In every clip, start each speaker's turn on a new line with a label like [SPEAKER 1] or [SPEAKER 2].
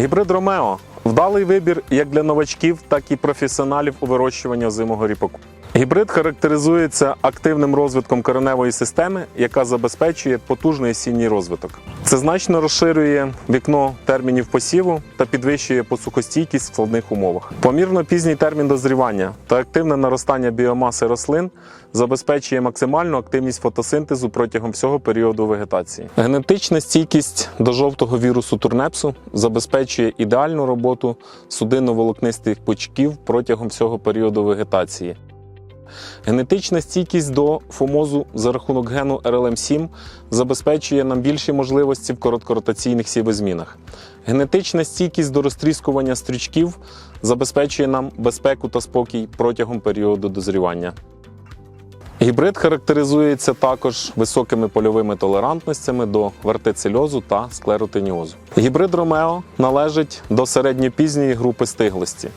[SPEAKER 1] Гібрид Ромео вдалий вибір як для новачків, так і професіоналів у вирощуванні озимого ріпаку. Гібрид характеризується активним розвитком кореневої системи, яка забезпечує потужний осінній розвиток. Це значно розширює вікно термінів посіву та підвищує посухостійкість в складних умовах. Помірно пізній термін дозрівання та активне наростання біомаси рослин забезпечує максимальну активність фотосинтезу протягом всього періоду вегетації. Генетична стійкість до жовтого вірусу турнепсу забезпечує ідеальну роботу судинно-волокнистих пучків протягом всього періоду вегетації. Генетична стійкість до фомозу за рахунок гену RLM7 забезпечує нам більші можливості в короткоротаційних сівозмінах. Генетична стійкість до розтріскування стрючків забезпечує нам безпеку та спокій протягом періоду дозрівання. Гібрид характеризується також високими польовими толерантностями до вертицельозу та склеротиніозу. Гібрид Ромео належить до середньопізньої групи стиглості.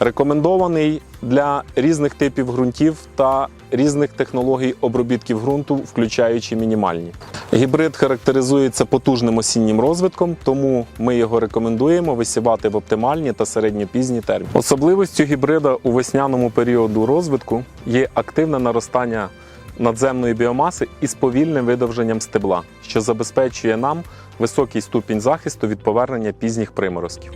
[SPEAKER 1] Рекомендований для різних типів ґрунтів та різних технологій обробітків ґрунту, включаючи мінімальні. Гібрид характеризується потужним осіннім розвитком, тому ми його рекомендуємо висівати в оптимальні та середньопізні терміни. Особливістю гібрида у весняному періоду розвитку є активне наростання надземної біомаси із повільним видовженням стебла, що забезпечує нам високий ступінь захисту від повернення пізніх приморозків.